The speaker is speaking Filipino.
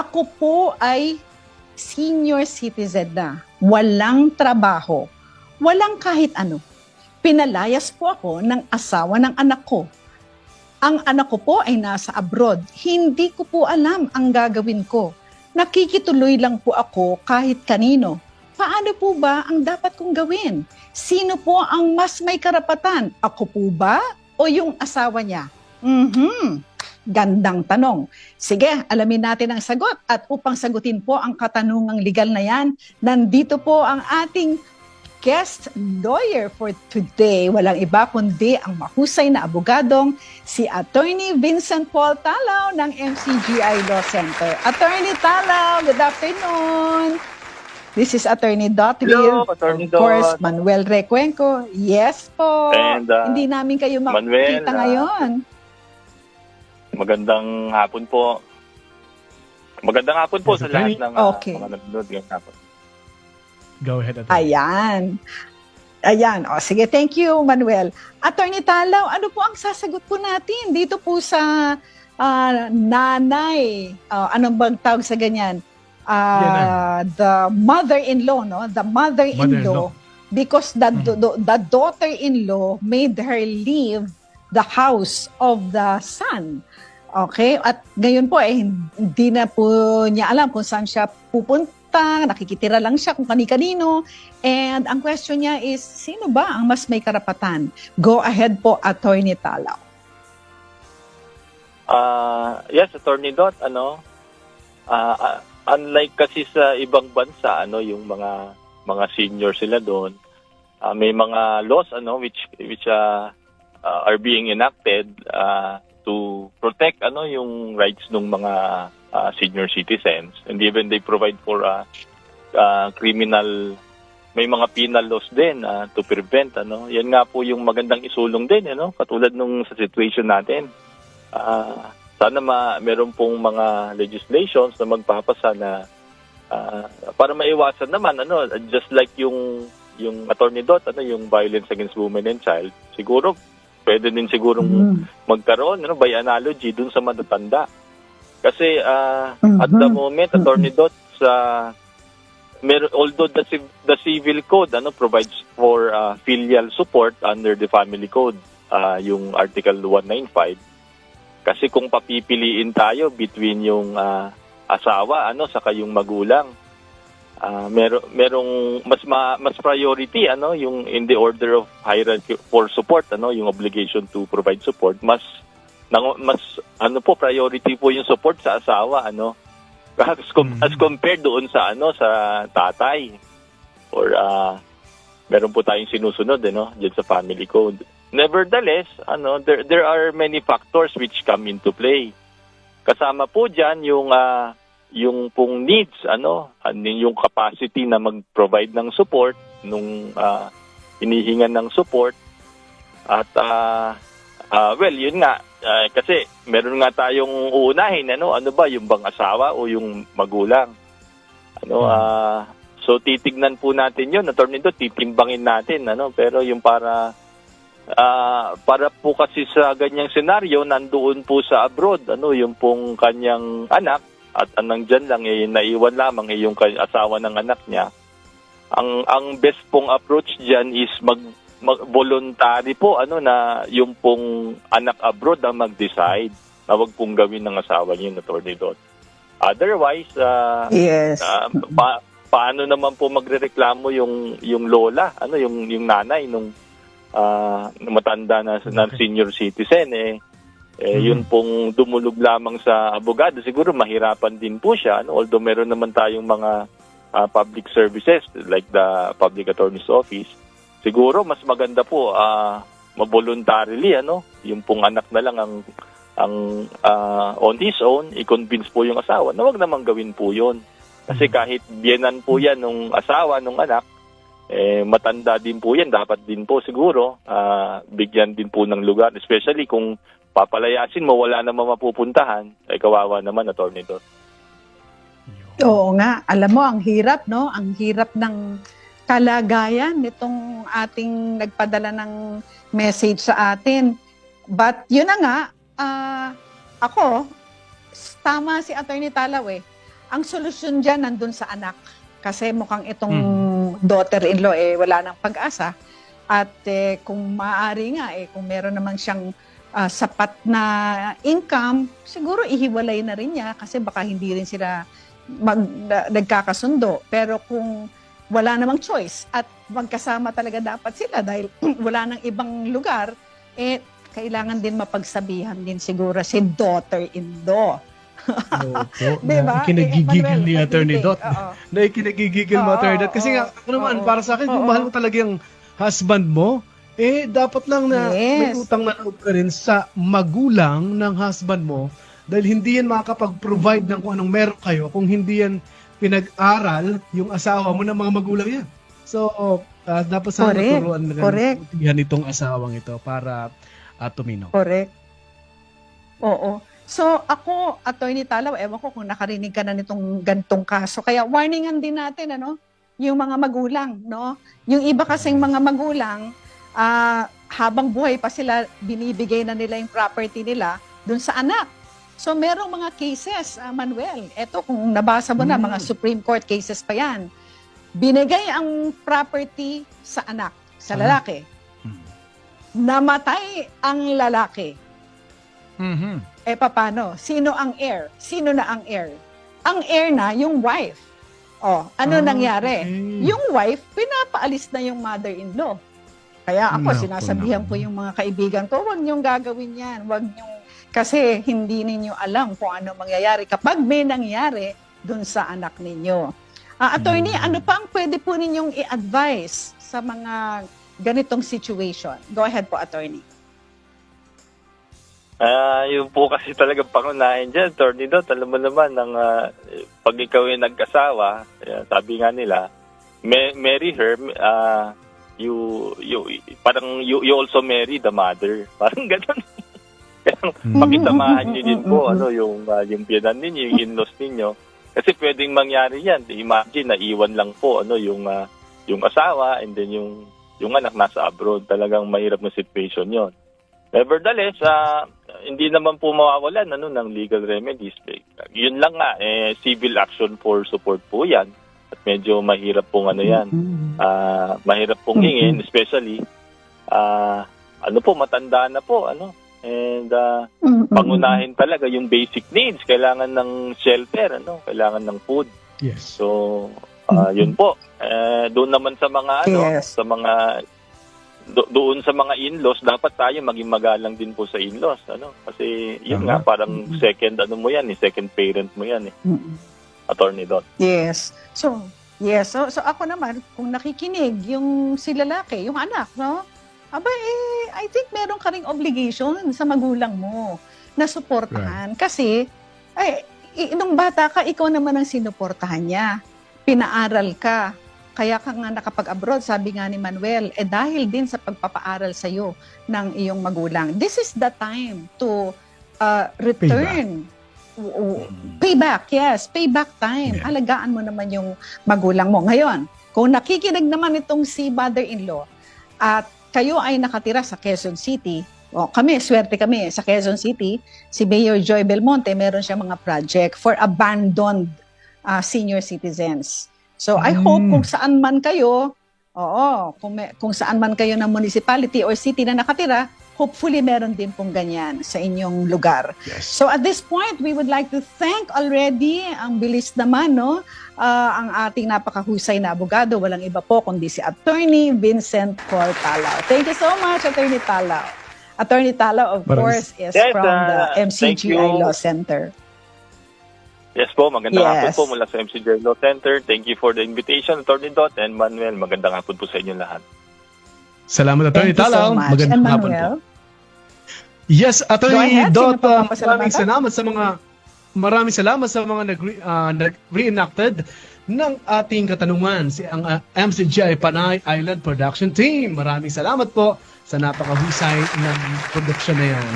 Ako po ay senior citizen na. Walang trabaho. Walang kahit ano. Pinalayas po ako ng asawa ng anak ko. Ang anak ko po ay nasa abroad. Hindi ko po alam ang gagawin ko. Nakikituloy lang po ako kahit kanino. Paano po ba ang dapat kong gawin? Sino po ang mas may karapatan? Ako po ba o yung asawa niya? Mhm. Gandang tanong. Sige, alamin natin ang sagot. At upang sagutin po ang katanungang legal na yan, nandito po ang ating guest lawyer for today. Walang iba kundi ang mahusay na abogadong si Attorney Vincent Paul Talaw ng MCGI Law Center. Attorney Talaw, good afternoon. This is Attorney Dot Hello, Attorney of course, Dot. Manuel Recuenco. Yes po. And, uh, Hindi namin kayo Manuel, makikita uh, ngayon. Magandang hapon po. Magandang hapon po sa lahat ng uh, Okay. mga nanonood ngayong hapon. Go ahead, Atty. Ayan. Ayan. O, sige, thank you, Manuel. Attorney Talaw, ano po ang sasagot po natin dito po sa ah, nanay? Ah, anong bang tawag sa ganyan? Ah, the mother-in-law, no? The mother-in-law. Mother-in-law. Because the, Mhm. the, the daughter-in-law made her leave the house of the son. Okay? At ngayon po, eh, hindi na po niya alam kung saan siya pupunta, nakikitira lang siya kung kani-kanino. And ang question niya is, sino ba ang mas may karapatan? Go ahead po, Attorney Talaw. Ah, yes, Attorney Dot, ano, ah, unlike kasi sa ibang bansa, ano, yung mga mga senior sila doon, ah, may mga laws ano which which ah, ah, are being enacted ah, to protect ano yung rights ng mga ah, senior citizens. And even they provide for ah, ah, criminal may mga penal laws din ah, to prevent ano. Yan nga po yung magandang isulong din ano katulad nung sa situation natin. Ah, sana ma meron pong mga legislations na magpapasa na ah, para maiwasan naman ano just like yung yung attorney dot ano yung violence against women and child siguro pwede din sigurong Mm. magkaroon ano by analogy dun sa matatanda kasi ah, at Mhm. the moment attorney dot sa mer although the civ- the civil code ano provides for ah, filial support under the family code ah, yung article 195 kasi kung papipiliin tayo between yung ah, asawa ano saka yung magulang ah meron merong mas ma, mas priority ano yung in the order of hierarchy for support ano yung obligation to provide support mas nang, mas ano po priority po yung support sa asawa ano as, com- Mhm. as compared doon sa ano sa tatay. Or ah meron po tayong sinusunod eh, no diyan sa family code. Nevertheless ano there there are many factors which come into play. Kasama po diyan yung ah, yung pong needs ano yung capacity na mag-provide ng support nung ah, hinihingan ng support at ah, ah, well yun nga ah, kasi meron nga tayong uunahin ano ano ba yung bang asawa o yung magulang ano ah so titignan po natin yun. Attorney do titimbangin natin ano pero yung para ah para po kasi sa ganyang senaryo nandoon po sa abroad ano yung pong kanyang anak at anang dyan lang eh naiwan lamang eh yung asawa ng anak niya. Ang ang best pong approach diyan is mag, mag voluntary po ano na yung pong anak abroad ang mag-decide na wag pong gawin ng asawa niya na attorney dot otherwise ah, Yes. Ah, pa, paano naman po magrereklamo yung yung lola, ano yung yung nanay nung ah, matanda na, na senior citizen eh eh Mhm. yun pong dumulog lamang sa abogado siguro mahirapan din po siya ano? although meron naman tayong mga ah, public services like the public attorney's office siguro mas maganda po ah voluntarily ano yung pong anak na lang ang ang ah, on his own i-convince po yung asawa na wag namang gawin po yon kasi Mhm. kahit biyenan po yan nung asawa nung anak eh matanda din po yan dapat din po siguro ah, bigyan din po ng lugar especially kung papalayasin mo wala namang mapupuntahan ay kawawa naman attorney Dot. Oo nga, alam mo, ang hirap, no? Ang hirap ng kalagayan nitong ating nagpadala ng message sa atin. But yun na nga, ah, ako, tama si Attorney Talaw eh. ang solusyon dyan nandun sa anak. Kasi mukhang itong daughter-in-law eh wala nang pag-asa. At eh, kung maaari nga eh, kung meron naman siyang ah, sapat na income, siguro ihiwalay na rin niya kasi baka hindi rin sila mag, na- nagkakasundo. Pero kung wala namang choice at magkasama talaga dapat sila dahil wala nang ibang lugar, eh kailangan din mapagsabihan din siguro si daughter-in-law. Opo, Di ba? na ikinagigigil Eh, ni Attorney Dot. Oo. Na ikinagigigil mo, Oo, Attorney Dot. Kasi oo, nga, ako naman, oo. para sa akin, kung Oo. mahal mo talaga yung husband mo, eh, dapat lang na may Yes. utang na loob ka rin sa magulang ng husband mo dahil hindi yan makakapag-provide ng kung anong meron kayo kung hindi yan pinag-aral yung asawa mo ng mga magulang yan. So, ah, dapat sana Correct. turuan na Correct. yan itong asawang ito para uh, tumino. Correct. Oo. So ako, Attorney Talaw, ewan ko kung nakarinig ka na nitong gantong kaso. Kaya warningan din natin, ano, yung mga magulang, no? Yung iba kasing mga magulang, ah, habang buhay pa sila, binibigay na nila yung property nila dun sa anak. So merong mga cases, ah, Manuel, eto kung nabasa mo na, Mm. mga Supreme Court cases pa yan. Binigay ang property sa anak, sa lalaki. Hmm. Namatay ang lalaki. Mhm. Eh paano? Sino ang heir? Sino na ang heir? Ang heir na yung wife. Oh, ano Ah, nangyari? okay. Yung wife, pinapaalis na yung mother-in-law. Kaya ako, Naku sinasabihan ko naman. yung mga kaibigan ko, huwag niyong gagawin yan. Huwag niyong, kasi hindi ninyo alam kung ano mangyayari kapag may nangyari dun sa anak ninyo. Ah, attorney, Mm. ano pa ang pwede po ninyong i-advise sa mga ganitong situation? Go ahead po, attorney. Ah, yun po kasi talaga pangunahin dyan, Attorney Dot. Alam mo naman, ng, ah, pag ikaw ay nag-asawa, eh, sabi nga nila, ma- marry her, ah, you, you, parang you, you also marry the mother. Parang ganun. Kaya Mm. pakisamahan niyo din po, Mm-mm. ano, yung, ah, yung biyanan ninyo, yung in-laws ninyo. Kasi pwedeng mangyari yan. Imagine, na iwan lang po, ano, yung, ah, yung asawa, and then yung, yung anak nasa abroad. Talagang mahirap na situation yon. Nevertheless, ah, hindi naman po mawawalan ano, ng legal remedies. Yun lang nga, eh, civil action for support po yan. At medyo mahirap pong ano yan. Ah, mahirap pong hingin, especially, ah, ano po, matanda na po, ano. And Mm-mm. pangunahin talaga yung basic needs. Kailangan ng shelter, ano, kailangan ng food. Yes. So, ah, yun po. Eh, doon naman sa mga ano, Yes. sa mga do- doon sa mga in-laws, dapat tayo maging magalang din po sa in-laws, ano? Kasi yun Tama. nga parang second ano mo yan, eh, second parent mo yan, eh, Mm-mm. Attorney Don. Yes. So, yes. So, so ako naman, kung nakikinig yung si lalaki, yung anak, no? Aba, eh, I think meron ka ring obligation sa magulang mo na suportahan. Kasi, ay, i- nung bata ka, ikaw naman ang sinuportahan niya. Pinaaral ka. Kaya ka nga nakapag-abroad, sabi nga ni Manuel, eh dahil din sa pagpapaaral sa'yo ng iyong magulang. This is the time to uh, return. Oo, Payback, yes. Payback time. Yeah. Alagaan mo naman yung magulang mo. Ngayon, kung nakikinig naman itong si mother-in-law at kayo ay nakatira sa Quezon City, o kami, swerte kami sa Quezon City, si Mayor Joy Belmonte, meron siya mga project for abandoned uh, senior citizens. So I Mm. hope kung saan man kayo, oo, kung, may- kung saan man kayo ng municipality or city na nakatira, hopefully meron din pong ganyan sa inyong lugar. Yes. So at this point, we would like to thank already, ang bilis naman, no? ah, ang ating napakahusay na abogado, walang iba po kundi si Attorney Vincent Cor Talaw. Thank you so much, Attorney Talaw. Attorney Talaw, of Maraming- course, is Yes, from ah, the MCGI. Law Center. Yes po, magandang hapon Yes. po mula sa MCJ Law Center. Thank you for the invitation, attorney Dot and Manuel. Magandang hapon po sa inyo lahat. Salamat, Attorney Thank so Talaw. much. Magandang And hapon po. Yes. Sino Dot, uh, maraming salamat sa mga maraming salamat sa mga nag, uh, nag-reenacted ng ating katanungan si ang uh, MCGI Panay Island Production Team. Maraming salamat po sa napakahusay ng production na yan.